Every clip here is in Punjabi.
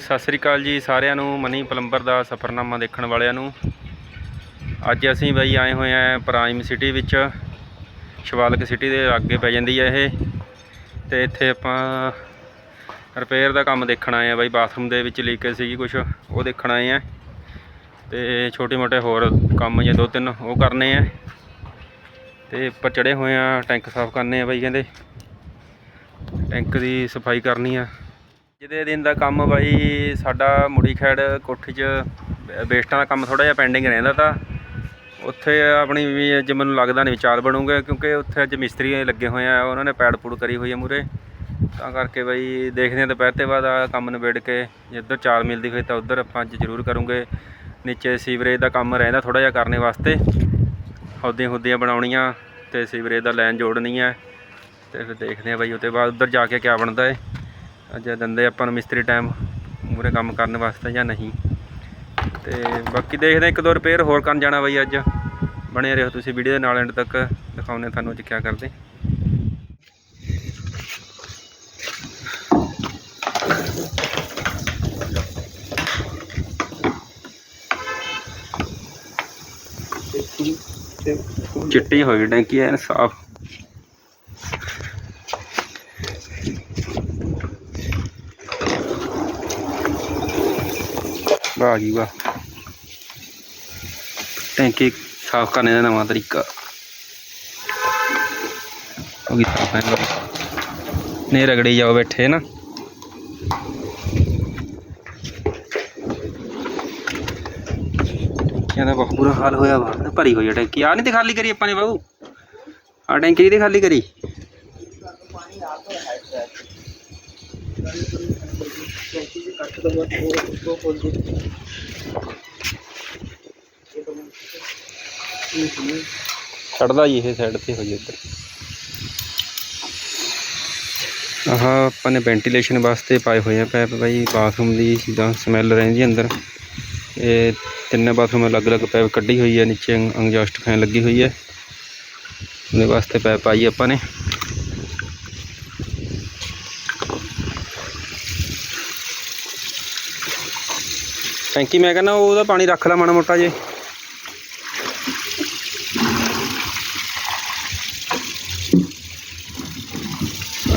ਸਤਿ ਸ੍ਰੀ ਅਕਾਲ ਜੀ ਸਾਰਿਆਂ ਨੂੰ, ਮਨੀ ਪਲੰਬਰ ਦਾ ਸਫ਼ਰਨਾਮਾ ਦੇਖਣ ਵਾਲਿਆਂ ਨੂੰ। ਅੱਜ ਅਸੀਂ ਬਈ ਆਏ ਹੋਏ ਆ ਪ੍ਰਾਈਮ ਸਿਟੀ ਵਿੱਚ, ਸ਼ਿਵਾਲਕ ਸਿਟੀ ਦੇ ਅੱਗੇ ਪੈ ਜਾਂਦੀ ਹੈ ਇਹ। ਤੇ ਇੱਥੇ ਆਪਾਂ ਰਿਪੇਅਰ ਦਾ ਕੰਮ ਦੇਖਣ ਆਏ ਆ ਬਈ ਬਾਥਰੂਮ ਦੇ ਵਿੱਚ ਲੀਕੇਜ ਸੀਗੀ ਕੁਝ ਉਹ ਦੇਖਣ ਆਏ ਆ ਤੇ ਛੋਟੇ ਮੋਟੇ ਹੋਰ ਕੰਮ ਜੇ ਦੋ ਤਿੰਨ ਉਹ ਕਰਨੇ ਆ। ਤੇ ਉੱਪਰ ਚੜੇ ਹੋਏ ਆ ਟੈਂਕ ਸਾਫ਼ ਕਰਨੇ ਆ ਬਈ ਕਹਿੰਦੇ। ਟੈਂਕ ਦੀ ਸਫ਼ਾਈ ਕਰਨੀ ਆ। ਜਿਹਦੇ ਦਿਨ ਦਾ ਕੰਮ ਬਾਈ ਸਾਡਾ ਮੁੜੀ ਖੈੜ ਕੋਠੀ 'ਚ ਵੇਸਟਾਂ ਦਾ ਕੰਮ ਥੋੜਾ ਜਿਹਾ ਪੈਂਡਿੰਗ ਰਹਿੰਦਾ ਤਾਂ ਉੱਥੇ ਆਪਣੀ ਵੀ ਅੱਜ ਮੈਨੂੰ ਲੱਗਦਾ ਨਹੀਂ ਵਿਚਾਰ ਬਣੂਗਾ, ਕਿਉਂਕਿ ਉੱਥੇ ਅੱਜ ਮਿਸਤਰੀ ਲੱਗੇ ਹੋਏ ਆ, ਉਹਨਾਂ ਨੇ ਪੈੜ ਪੂੜ ਕਰੀ ਹੋਈ ਆ ਮੂਰੇ ਤਾਂ ਕਰਕੇ ਬਾਈ ਦੇਖਦੇ ਹਾਂ ਦੁਪਹਿਰ ਤੇ ਬਾਅਦ ਆ ਕੰਮ ਨਿਬੇੜ ਕੇ ਜਿੱਧਰ ਚਾਲ ਮਿਲਦੀ ਹੋਈ ਤਾਂ ਉੱਧਰ ਆਪਾਂ ਅੱਜ ਜ਼ਰੂਰ ਕਰੂੰਗੇ। ਨੀਚੇ ਸੀਵਰੇਜ ਦਾ ਕੰਮ ਰਹਿੰਦਾ ਥੋੜਾ ਜਿਹਾ ਕਰਨੇ ਵਾਸਤੇ। ਹੌਦੀਆਂ ਹੁੱਦੀਆਂ ਬਣਾਉਣੀਆਂ ਤੇ ਸੀਵਰੇਜ ਦਾ ਲਾਈਨ ਜੋੜਨੀ ਹੈ ਤੇ ਫਿਰ ਦੇਖਦੇ ਹਾਂ ਬਾਈ, ਉਹਦੇ ਬਾਅਦ ਉੱਧਰ ਜਾ ਕੇ ਕਿਆ ਬਣਦਾ ਹੈ ਅੱਜ ਦਿੰਦੇ ਆਪਾਂ ਨੂੰ ਮਿਸਤਰੀ ਟਾਈਮ ਮੂਰੇ ਕੰਮ ਕਰਨ ਵਾਸਤੇ ਜਾਂ ਨਹੀਂ। ਤੇ ਬਾਕੀ ਦੇਖਦੇ ਇੱਕ ਦੋ ਰਿਪੇਅਰ ਹੋਰ ਕਰਨ ਜਾਣਾ ਬਾਈ ਅੱਜ। ਬਣੇ ਰਹੋ ਤੁਸੀਂ ਵੀਡੀਓ ਦੇ ਨਾਲ ਐਂਡ ਤੱਕ, ਦਿਖਾਉਂਦੇ ਤੁਹਾਨੂੰ ਅੱਜ ਕਿਆ ਕਰਦੇ। ਚਿੱਟੀ ਹੋਈ ਟੈਂਕੀ ਐਨ ਸਾਫ਼। ਵਾਹ ਜੀ ਵਾਹ ਟੈਂਕੀ ਸਾਫ਼ ਕਰਨੇ ਦਾ ਨਵਾਂ ਤਰੀਕਾ। ਹੋ ਗਈ ਸਾਫ਼ ਹੈ ਨੇ ਰਗੜੀ ਜਾਓ ਬੈਠੇ ਨਾ। ਟੈਂਕੀਆਂ ਦਾ ਬਹੁਤ ਬੁਰਾ ਹਾਲ ਹੋਇਆ ਵਾ। ਭਰੀ ਹੋਈ ਟੈਂਕੀ। ਆ ਨਹੀਂ ਤੇ ਖਾਲੀ ਕਰੀ ਆਪਾਂ ਨੇ ਬਾਬੂ ਆ ਟੈਂਕੀ ਨਹੀਂ ਤੇ ਖਾਲੀ ਕਰੀ। ਛੱਡਦਾ ਜੀ ਇਹ ਸਾਈਡ ਤੇ ਹੋ ਜੀ ਇੱਧਰ। ਆਹ ਆਪਾਂ ਨੇ ਵੈਂਟੀਲੇਸ਼ਨ ਵਾਸਤੇ ਪਾਏ ਹੋਏ ਆ ਪੈਪ ਬਾਈ ਬਾਥਰੂਮ ਦੀ ਜਿੱਦਾਂ ਸਮੈਲ ਰਹਿੰਦੀ ਅੰਦਰ। ਇਹ ਤਿੰਨੇ ਬਾਥਰੂਮ ਅਲੱਗ-ਅਲੱਗ ਪੈਪ ਕੱਢੀ ਹੋਈ ਹੈ ਨੀਚੇ ਐਗਜ਼ਾਸਟ ਫੈਨ ਲੱਗੀ ਹੋਈ ਹੈ ਉਹਦੇ ਵਾਸਤੇ ਪੈਪ ਪਾਈ ਆਪਾਂ ਨੇ। ਟੈਂਕੀ ਮੈਂ ਕਹਿੰਦਾ ਉਹਦਾ ਪਾਣੀ ਰੱਖ ਲੈ ਮਾੜਾ ਮੋਟਾ ਜੇ।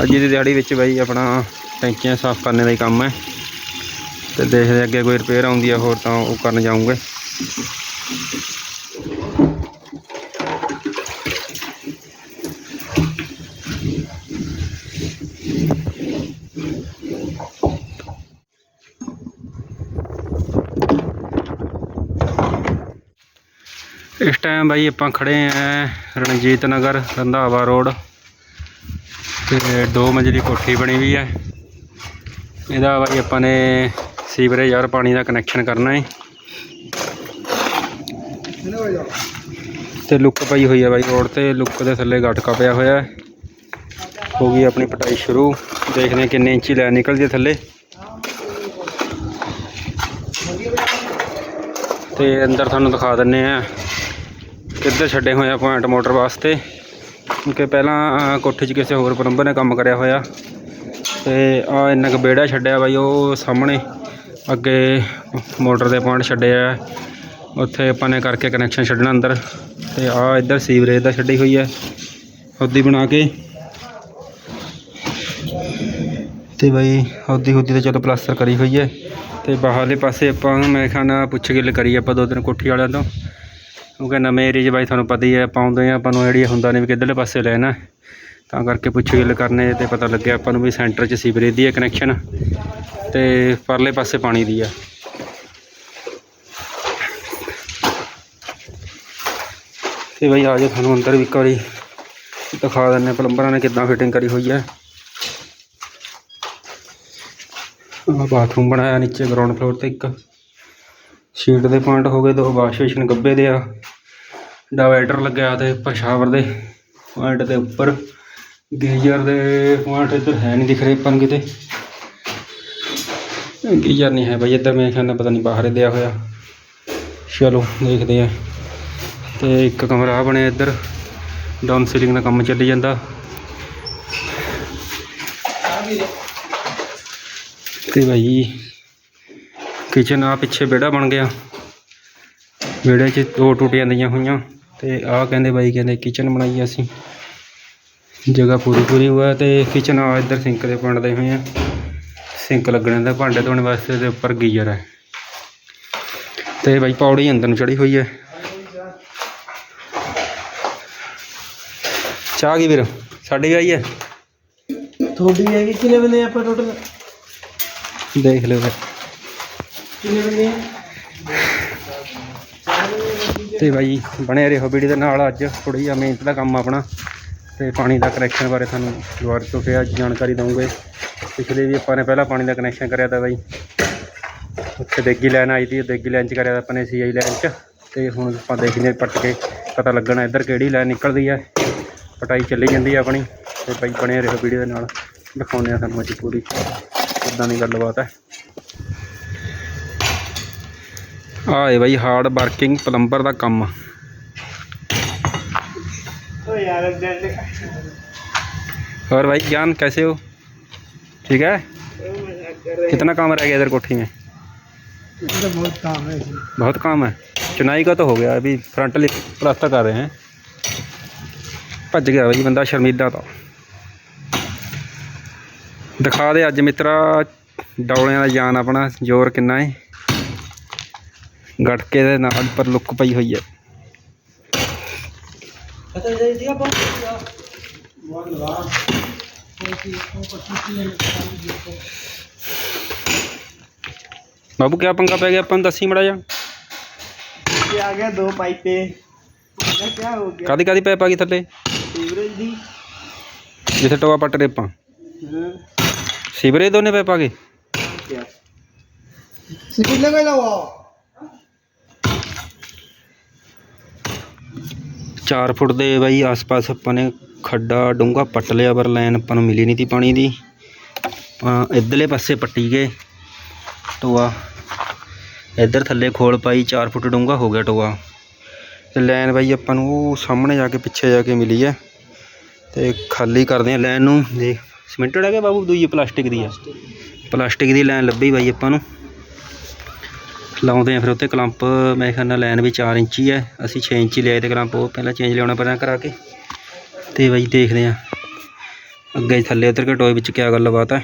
ਅੱਜ ਦੀ ਦਿਹਾੜੀ ਵਿੱਚ ਬਾਈ ਆਪਣਾ ਟੈਂਕੀਆਂ ਸਾਫ਼ ਕਰਨ ਦਾ ਹੀ ਕੰਮ ਹੈ। ਤੇ ਦੇਖਦੇ ਅੱਗੇ ਕੋਈ ਰਿਪੇਅਰ ਆਉਂਦੀ ਆ ਹੋਰ ਤਾਂ ਉਹ ਕਰਨ ਜਾਊਂਗੇ। ਇਸ ਟਾਈਮ ਬਾਈ ਆਪਾਂ ਖੜੇ ਆਂ ਰਣਜੀਤ ਨਗਰ, ਰੰਧਾਵਾ ਰੋਡ। ਤੇ ਦੋ ਮੰਜ਼ਲੀ ਕੋਠੀ ਬਣੀ ਵੀ ਹੈ ਇਹਦਾ ਬਾਈ ਆਪਾਂ ਨੇ ਸੀਵਰੇਜ ਔਰ ਪਾਣੀ ਦਾ ਕਨੈਕਸ਼ਨ ਕਰਨਾ ਹੈ ਤੇ ਲੁੱਕ ਪਈ ਹੋਈ ਹੈ ਬਾਈ ਰੋਡ ਤੇ। ਲੁੱਕ ਦੇ ਥੱਲੇ ਗਟਕਾ ਪਿਆ ਹੋਇਆ। ਹੈ ਹੋ ਗਈ ਆਪਣੀ ਪਟਾਈ ਸ਼ੁਰੂ। ਦੇਖਦੇ ਹਾਂ ਕਿੰਨੇ ਇੰਚੀ ਲੈ ਨਿਕਲਦੀ ਹੈ ਥੱਲੇ। ਤੇ ਅੰਦਰ ਤੁਹਾਨੂੰ ਦਿਖਾ ਦਿੰਨੇ ਆ। ਕਿੱਧਰ ਛੱਡੇ ਹੋਏ ਆ ਪੁਆਇੰਟ ਮੋਟਰ ਵਾਸਤੇ। ਕਿਉਂਕਿ ਪਹਿਲਾਂ ਕੋਠੀ 'ਚ ਕਿਸੇ ਹੋਰ ਪਲੰਬਰ ਨੇ ਕੰਮ ਕਰਿਆ ਹੋਇਆ। ਤੇ ਆ ਇੰਨਾ ਕੁ ਵਿਹੜਾ ਛੱਡਿਆ ਬਾਈ, ਉਹ ਸਾਹਮਣੇ ਅੱਗੇ ਮੋਟਰ ਦੇ ਪੁਆਇੰਟ ਛੱਡੇ ਆ। ਉੱਥੇ ਆਪਾਂ ਨੇ ਕਰਕੇ ਕਨੈਕਸ਼ਨ ਛੱਡਣਾ ਅੰਦਰ। ਤੇ ਆ ਇੱਧਰ ਸੀਵਰੇਜ ਦਾ ਛੱਡੀ ਹੋਈ ਹੈ ਹੌਦੀ ਬਣਾ ਕੇ। ਤੇ ਬਾਈ, ਹੁੱਦੀ ਹੁੱਦੀ ਤੇ ਚਲੋ ਪਲਾਸਟਰ ਕਰੀ ਹੋਈ ਹੈ ਤੇ ਬਾਹਰਲੇ ਪਾਸੇ ਆਪਾਂ ਮੈਂ ਖਾਣਾ ਪੁੱਛ ਗਿੱਲ ਕਰੀ ਆਪਾਂ ਦੋ ਦਿਨ ਕੋਠੀ ਵਾਲਿਆਂ ਤੋਂ। ਕਿਉਂਕਿ ਨਵੇਂ ਏਰੀਏ 'ਚ ਬਾਈ ਤੁਹਾਨੂੰ ਪਤਾ ਹੀ ਹੈ ਪਾਉਂਦੇ ਆ ਆਪਾਂ ਨੂੰ ਆਈਡੀਆ ਹੁੰਦਾ ਨਹੀਂ ਵੀ ਕਿੱਧਰਲੇ ਪਾਸੇ ਲੈਣਾ ਤਾਂ ਕਰਕੇ ਪੁੱਛ ਗਿੱਲ ਕਰਨੇ ਤੇ ਪਤਾ ਲੱਗਿਆ ਆਪਾਂ ਨੂੰ ਵੀ ਸੈਂਟਰ 'ਚ ਸੀਵਰੇਜ ਦੀ ਹੈ ਕਨੈਕਸ਼ਨ ਤੇ ਪਰਲੇ ਪਾਸੇ ਪਾਣੀ ਦੀ ਆ। ਤੇ ਬਾਈ ਆ ਜਾਓ ਤੁਹਾਨੂੰ ਅੰਦਰ ਵੀ ਇੱਕ ਵਾਰੀ ਦਿਖਾ ਦਿੰਨੇ ਪਲੰਬਰਾਂ ਨੇ ਕਿੱਦਾਂ ਫਿਟਿੰਗ ਕਰੀ ਹੋਈ ਹੈ। ਆਹ ਬਾਥਰੂਮ ਬਣਾਇਆ ਨੀਚੇ ਗਰਾਊਂਡ ਫਲੋਰ ਤੇ ਇੱਕ। ਸ਼ੀਟ ਦੇ ਪੁਆਇੰਟ ਹੋ ਗਏ, ਦੋ ਵਾਸ਼ ਬੇਸਿਨ ਗੱਬੇ ਦੇ ਆ। ਡਿਵਾਈਡਰ ਲੱਗਿਆ ਤੇ ਉੱਪਰ ਦੇ ਪੁਆਇੰਟ ਦੇ ਉੱਪਰ। ਗੀਜ਼ਰ ਦੇ ਪੁਆਇੰਟ ਇੱਧਰ ਹੈ ਨਹੀਂ ਦਿਖ ਰਹੇ ਆਪਾਂ ਕਿਤੇ ਗੀਜ਼ਰ ਨਹੀਂ ਹੈ ਬਈ, ਇੱਧਰ ਮੇਰੇ ਖਿਆਲ ਨਾਲ ਪਤਾ ਨਹੀਂ ਬਾਹਰ ਹੀ ਦਿਆ ਹੋਇਆ। ਚਲੋ, ਦੇਖਦੇ ਆ ਤੇ ਇੱਕ ਕਮਰਾ ਬਣਿਆ ਇੱਧਰ। ਡਾਊਨ ਸੀਲਿੰਗ ਦਾ ਕੰਮ ਚੱਲੀ ਜਾਂਦਾ। ਤੇ ਭਾਈ ਕਿਚਨ ਆ ਪਿੱਛੇ ਵਿਹੜਾ ਬਣ ਗਿਆ। ਵਿਹੜੇ 'ਚ ਦੋ ਟੂਟੀਆਂ ਦਈਆਂ ਹੋਈਆਂ। ਤੇ ਆਹ ਕਹਿੰਦੇ ਬਾਈ ਕਹਿੰਦੇ ਕਿਚਨ ਬਣਾਈ ਅਸੀਂ। ਜਗ੍ਹਾ ਪੂਰੀ ਪੂਰੀ ਹੋਇਆ ਤੇ ਕਿਚਨ ਆ ਇੱਧਰ ਸਿੰਕ ਦੇ ਬਣਦੇ ਹੋਏ ਆ। ਸਿੰਕ ਲੱਗਣੇ ਦਾ ਭਾਂਡੇ ਧੋਣ ਵਾਸਤੇ ਤੇ ਉੱਪਰ ਗੀਜ਼ਰ ਹੈ ਤੇ ਬਾਈ ਪੌੜੀ ਅੰਦਰ ਨੂੰ ਚੜੀ ਹੋਈ ਹੈ ਚਾਹ ਕੀ ਵੀਰ? ਸਾਡੀ ਆਈ ਹੈ ਥੋੜੀ ਹੈਗੀ ਕਿੰਨੇ ਬੰਦੇ ਆਪਾਂ ਟੋਟਲ ਦੇਖ ਲਿਓ ਫਿਰ। ਕਿੰਨੇ ਬੰਦੇ ਆ? ਤੇ ਬਾਈ ਬਣੇ ਰਹੋ ਵੀਡੀਓ ਦੇ ਨਾਲ ਅੱਜ ਥੋੜੀ ਜਿਹਾ ਮਿਹਨਤ ਦਾ ਕੰਮ ਆਪਣਾ ਤੇ ਪਾਣੀ ਦਾ ਕਨੈਕਸ਼ਨ ਬਾਰੇ ਤੁਹਾਨੂੰ ਦੁਬਾਰਾ ਤੋਂ ਫਿਰ ਅੱਜ ਜਾਣਕਾਰੀ ਦਵਾਂਗੇ ਪਿਛਲੇ ਵੀ ਆਪਾਂ ਨੇ ਪਹਿਲਾਂ ਪਾਣੀ ਦਾ ਕਨੈਕਸ਼ਨ ਕਰਿਆ ਤਾ ਬਾਈ ਉੱਥੇ ਦੇਗੀ ਲਾਈਨ ਆਈ ਤੀ ਦੇਗੀ ਲਾਈਨ ਚ ਕਰਿਆ ਤਾ ਆਪਾਂ ਨੇ ਸੀਆਈ ਲਾਈਨ ਚ ਤੇ ਹੁਣ ਆਪਾਂ ਦੇਖਦੇ ਹਾਂ ਪੱਟ ਕੇ ਪਤਾ ਲੱਗਣਾ ਇੱਧਰ ਕਿਹੜੀ ਲਾਈਨ ਨਿਕਲਦੀ ਹੈ। ਪਟਾਈ ਚੱਲੀ ਜਾਂਦੀ ਹੈ ਆਪਣੀ ਤੇ ਬਾਈ ਬਣੇ ਰਹੋ ਵੀਡੀਓ ਦੇ ਨਾਲ। ਦਿਖਾਉਂਦੇ ਆ ਤੁਹਾਨੂੰ ਅੱਜ ਪੂਰੀ। ਕਿੱਦਾਂ ਦੀ ਗੱਲਬਾਤ ਹੈ। ਆਹ ਹੈ ਬਾਈ ਹਾਰਡ ਵਰਕਿੰਗ ਪਲੰਬਰ ਦਾ ਕੰਮ ਓ ਯਾਰ ਡੈਡ और भाई ज्ञान कैसे हो ठीक है ओ मजाक कर रहे कितना काम रह गया इधर कोठी में हैं तो बहुत काम है इसमें बहुत काम है चुनाई का तो हो गया अभी फ्रंट लिप प्लास्टर कर रहे हैं ਭੱਜ ਗਿਆ ਬਈ ਬੰਦਾ ਸ਼ਰਮੀਲਾ ਤਾਂ ਦਿਖਾ ਦੇ ਅੱਜ ਮਿੱਤਰਾ ਡੌਲਿਆਂ ਦਾ ਜਾਨ ਆਪਣਾ ਜ਼ੋਰ ਕਿੰਨਾ ਹੈ ਗਟਕੇ ਦੇ ਨਾਲ ਪਰ ਲੁੱਕ ਪਈ ਹੋਈ ਹੈ खत्म कर दिया बहुत बहुत लगा ਬਾਬੂ ਕਿਆ ਪੰਗਾ ਪੈ ਗਿਆ ਆਪਾਂ ਨੂੰ ਦੱਸੀ ਮੜਾ ਜਾ ये आ गया दो पाइपें ये क्या हो गया ਕਾਦੀ ਕਾਦੀ ਪੈਪ ਆ ਗਈ ਥੱਲੇ सीवरेज दी ਜਿੱਥੇ ਟੋਆ ਪੱਟ ਰਹੇ ਆਪਾਂ हाँ ਸੀਵਰੇਜ ਦੋਨੇ ਪੈਪ ਆ ਗਏ क्या सिकिल लगा लो 4 ਫੁੱਟ ਦੇ ਬਾਈ ਆਸ-ਪਾਸ ਆਪਾਂ ਨੇ ਖੱਡਾ ਡੂੰਘਾ ਪੱਟ ਲਿਆ ਪਰ ਲਾਈਨ ਆਪਾਂ ਨੂੰ ਮਿਲੀ ਨਹੀਂ ਤੀ ਪਾਣੀ ਦੀ। ਇੱਧਰਲੇ ਪਾਸੇ ਪੱਟੀ ਗਏ ਟੋਆ। ਇੱਧਰ ਥੱਲੇ ਖੋਲ ਪਾਈ 4 ਫੁੱਟ ਡੂੰਘਾ ਹੋ ਗਿਆ ਟੋਆ। ਤੇ ਲਾਈਨ ਬਾਈ ਆਪਾਂ ਨੂੰ ਉਹ ਸਾਹਮਣੇ ਜਾ ਕੇ ਪਿੱਛੇ ਜਾ ਕੇ ਮਿਲੀ ਹੈ। ਤੇ ਖਾਲੀ ਕਰਦੇ ਆ ਲਾਈਨ ਨੂੰ। ਦੇਖ ਸਿਮੈਂਟਡ ਹੈਗਾ ਬਾਬੂ ਦੂਜੀ ਪਲਾਸਟਿਕ ਦੀ ਆ। ਪਲਾਸਟਿਕ ਦੀ ਲਾਈਨ ਲੱਭੀ ਬਾਈ ਆਪਾਂ ਨੂੰ। ਲਾਉਂਦੇ ਆ, ਫਿਰ ਉੱਤੇ ਕਲੰਪ ਮੇਰੇ ਖਿਆਲ ਨਾਲ ਲਾਈਨ ਵੀ 4 ਇੰਚੀ ਹੈ, ਅਸੀਂ 6 ਇੰਚੀ ਲਿਆਏ ਤੇ ਕਲੰਪ ਉਹ ਪਹਿਲਾਂ ਚੇਂਜ ਲਿਆਉਣਾ ਪੈਣਾ ਕਰਾ ਕੇ। ਤੇ ਬਾਈ ਦੇਖਦੇ ਆ, ਅੱਗੇ ਥੱਲੇ ਉਤਰ ਕੇ ਟੋਏ ਵਿੱਚ ਕੀ ਗੱਲਬਾਤ ਹੈ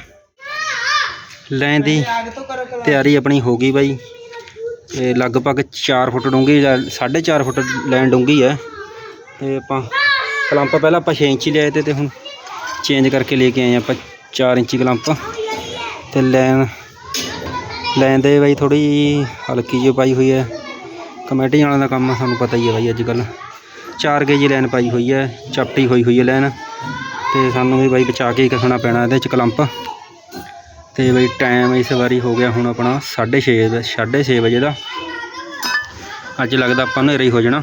ਲਾਈਨ ਦੀ ਤਿਆਰੀ ਆਪਣੀ ਹੋ ਗਈ ਬਾਈ। ਤੇ ਲਗਭਗ 4 ਫੁੱਟ ਡੂੰਗੀ ਜਾਂ 4.5 ਫੁੱਟ ਲਾਈਨ ਡੂੰਗੀ ਹੈ। ਤੇ ਆਪਾਂ ਕਲੰਪ ਪਹਿਲਾਂ ਆਪਾਂ 6 ਇੰਚੀ ਲਿਆਏ ਤੇ ਹੁਣ ਚੇਂਜ ਕਰਕੇ ਲੈ ਕੇ ਆਏ ਆਪਾਂ 4 ਇੰਚੀ ਕਲੰਪ। ਤੇ ਲਾਈਨ ਲੈਣ ਦੇ ਬਾਈ ਥੋੜੀ ਹਲਕੀ ਜਿਹੀ ਪਾਈ ਹੋਈ ਹੈ। ਕਮੇਟੀ ਵਾਲਿਆਂ ਦਾ ਕੰਮ ਸਾਨੂੰ ਪਤਾ ਹੀ ਹੈ ਬਾਈ ਅੱਜ ਕੱਲ 4 ਗੇਜ ਲੈਣ ਪਾਈ ਹੋਈ ਹੈ ਚਪਟੀ ਹੋਈ ਹੋਈ ਹੈ ਲੈਣ। ਤੇ ਸਾਨੂੰ ਵੀ ਬਾਈ ਬਚਾ ਕੇ ਹੀ ਕੱਸਣਾ ਪੈਣਾ ਇਹਦੇ ਚ ਕਲੰਪ। ਤੇ ਬਈ ਟਾਈਮ ਇਸ ਵਾਰੀ ਹੋ ਗਿਆ ਹੁਣ ਆਪਣਾ 6:30 ਦਾ 6:30 ਵਜੇ ਦਾ। ਅੱਜ ਲੱਗਦਾ ਆਪਾਂ ਨੂੰ ਹਨੇਰਾ ਹੀ ਹੋ ਜਾਣਾ।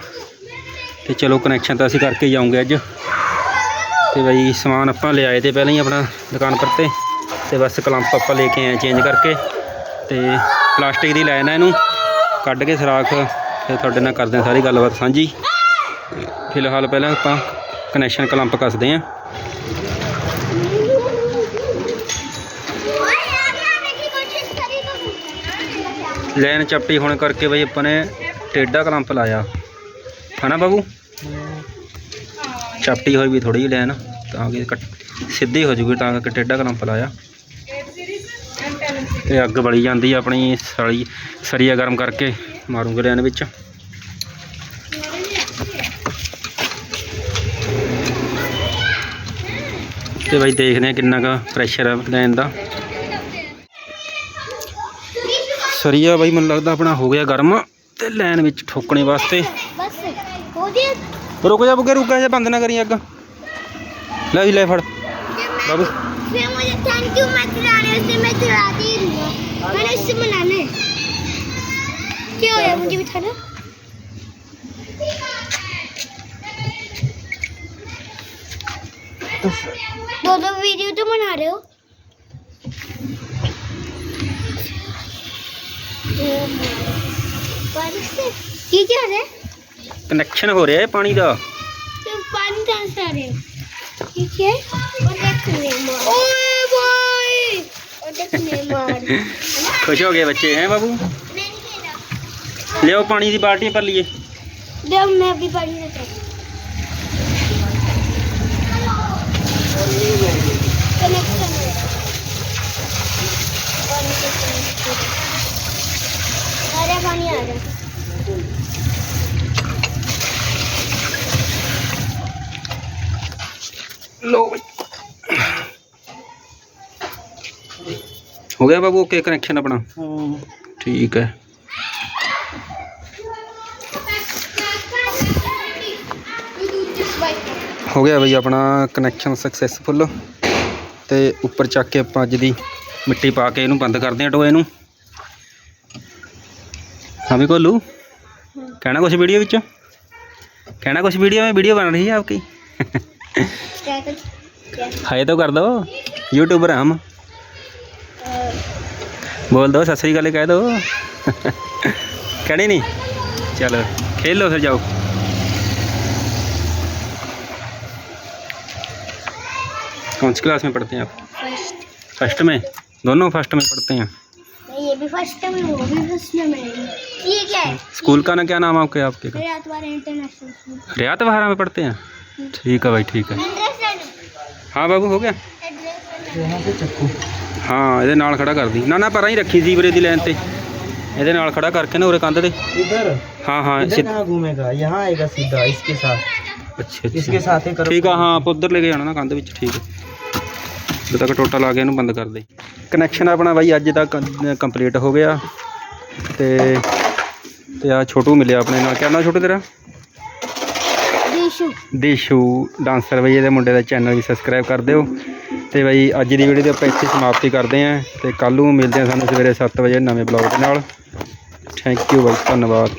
ਤੇ ਚਲੋ ਕਨੈਕਸ਼ਨ ਤਾਂ ਅਸੀਂ ਕਰਕੇ ਹੀ ਜਾਵਾਂਗੇ ਅੱਜ। ਤੇ ਬਈ ਸਮਾਨ ਆਪਾਂ ਲਿਆਏ ਤੇ ਪਹਿਲਾਂ ਹੀ ਆਪਣਾ ਦੁਕਾਨ ਪਰ ਤੇ ਤੇ ਬਸ ਕਲੰਪ ਆਪਾਂ ਲੈ ਕੇ ਆਏ ਚੇਂਜ ਕਰਕੇ। ਤੇ ਪਲਾਸਟਿਕ ਦੀ ਲਾਈਨ ਹੈ ਇਹਨੂੰ ਕੱਢ ਕੇ ਸਰਾਖ ਤੇ ਤੁਹਾਡੇ ਨਾਲ ਕਰਦੇ ਹਾਂ ਸਾਰੀ ਗੱਲਬਾਤ ਸਾਂਝੀ। ਫਿਲਹਾਲ ਪਹਿਲਾਂ ਆਪਾਂ ਕਨੈਕਸ਼ਨ ਕਲੰਪ ਕੱਸਦੇ ਹਾਂ। ਲਾਈਨ ਚੱਪੀ ਹੋਣ ਕਰਕੇ ਬਈ ਆਪਾਂ ਨੇ ਟੇਡਾ ਕਲੰਪ ਲਾਇਆ। ਹਨਾ ਬਾਬੂ? ਚਪਟੀ ਹੋਈ ਵੀ ਥੋੜੀ ਜਿਹੀ ਲਾਈਨ, ਤਾਂ ਕਿ ਕੱਟ- ਸਿੱਧੀ ਹੋ ਜੂਗੀ ਤਾਂ ਕਰਕੇ ਟੇਡਾ ਕਲੰਪ ਲਾਇਆ। ਤੇ ਅੱਗ ਬਲੀ ਜਾਂਦੀ ਆ ਆਪਣੀ ਸਲੀ ਸਰੀਆ ਗਰਮ ਕਰਕੇ ਮਾਰੂਗੇ ਲੈਣ ਵਿੱਚ। ਤੇ ਬਾਈ ਦੇਖਦੇ ਆ ਕਿੰਨਾ ਕ ਪ੍ਰੈਸ਼ਰ ਹੈ ਲੈਣ ਦਾ। ਸਰੀਆ ਬਾਈ ਮੈਨੂੰ ਲੱਗਦਾ ਆਪਣਾ ਹੋ ਗਿਆ ਗਰਮ ਤੇ ਲੈਣ ਵਿੱਚ ਠੋਕਣੇ ਵਾਸਤੇ। ਬਸ ਹੋ ਗਿਆ। ਰੁਕ ਜਾ ਬੁੱਗੇ ਰੁਕ ਜਾ ਬੰਦ ਨਾ ਕਰੀ ਅੱਗ। ਲੈ ਵੀ ਲੈ ਫੜ। बाबू। फिर मुझे थैंक यू मैं मैंने इससे मुझे बिठाना तो वीडियो तो बना रहे हो। क्या कनेक्शन हो रहा है पानी का। पानी कहाँ है? नेमार ओए भाई और देख नेमार खुश हो गए बच्चे हैं बाबू ले पानी की बाल्टी पर लिए ले मैं अभी पानी लेता हूं ਹੋ ਗਿਆ ਬਾਬੂ ਓਕੇ ਕਨੈਕਸ਼ਨ ਆਪਣਾ हम्म ਠੀਕ ਹੈ ਹੋ ਗਿਆ ਬਈ ਆਪਣਾ ਕਨੈਕਸ਼ਨ ਸਕਸੈਸਫੁਲ ਤੇ ਉੱਪਰ ਚੱਕ ਕੇ ਆਪਾਂ ਅੱਜ ਦੀ ਮਿੱਟੀ ਪਾ ਕੇ ਇਹਨੂੰ ਬੰਦ ਕਰਦੇ ਹਾਂ ਟੋਏ ਨੂੰ ਹਾਂ ਵੀ ਕੋਲੂ ਕਹਿਣਾ ਕੁਛ ਵੀਡੀਓ ਵਿੱਚ ਕਹਿਣਾ ਕੁਛ ਵੀਡੀਓ में वीडियो बन रही है आपकी क्या कर क्या हाय तो कर दो यूट्यूबर हैं हम बोल दो सत श्री अकाल कह दो। कहनी नहीं? चलो खेल लो फिर जाओ। कौन सी क्लास में पढ़ते हैं आप? फ़र्स्ट फ़र्स्ट में? दोनों फ़र्स्ट में पढ़ते हैं। ये भी फ़र्स्ट में वो भी फ़र्स्ट में ये क्या है? स्कूल का ना क्या नाम आपके आपके का? इंटरनेशनल स्कूल रियात बहारा में पढ़ते हैं? ठीक है भाई ठीक है। हाँ बाबू हो गया? एड्रेस यहाँ से चक्कू ਹਾਂ ਇਹਦੇ ਨਾਲ ਖੜਾ ਕਰਦੀ ਨਾ ਨਾ ਪਰਾਂ ਹੀ ਰੱਖੀ ਸੀ ਵੀਰੇ ਦੀ ਲਾਈਨ ਤੇ ਇਹਦੇ ਨਾਲ ਖੜਾ ਕਰਕੇ ਨਾ ਉਰੇ ਕੰਧ ਤੇ इधर ਹਾਂ ਹਾਂ इधर ਸਿੱਧ- कहाँ घूमेगा यहाँ आएगा सीधा इसके साथ ਅੱਛਾ इसके ਅੱਛਾ साथ ही करो ਠੀਕ ਆ ਹਾਂ ਆਪਾਂ ਉੱਧਰ ਲੈ ਕੇ ਜਾਣਾ ਨਾ ਕੰਧ ਵਿੱਚ ਠੀਕ ਹੈ ਜਦੋਂ ਤੱਕ ਟੋਟਾ ਲਾ ਕੇ ਇਹਨੂੰ ਬੰਦ ਕਰ ਦੇ ਕਨੈਕਸ਼ਨ ਆਪਣਾ ਬਾਈ ਅੱਜ ਤੱਕ ਕੰਪਲੀਟ ਹੋ ਗਿਆ ਤੇ ਤੇ ਆ ਛੋਟੂ ਮਿਲਿਆ ਆਪਣੇ ਨਾਲ ਕਿਆ ਨਾਂ ਛੋਟੂ ਤੇਰਾ दीशु ਦੇਸ਼ੂ ਡਾਂਸਰ ਬਈ, ਇਹਦੇ ਮੁੰਡੇ ਦਾ ਚੈਨਲ ਵੀ ਸਬਸਕ੍ਰਾਈਬ ਕਰ ਦਿਓ। ਤੇ ਬਈ, ਅੱਜ ਦੀ ਵੀਡੀਓ ਦੀ ਆਪਾਂ ਇੱਥੇ ਸਮਾਪਤੀ ਕਰਦੇ ਆਂ ਤੇ ਕੱਲ ਨੂੰ ਮਿਲਦੇ ਆਂ ਸਾਨੂੰ ਸਵੇਰੇ 7 ਵਜੇ ਨਵੇਂ ਬਲੌਗ ਦੇ ਨਾਲ। ਥੈਂਕ ਯੂ ਬਾਈ, ਧੰਨਵਾਦ।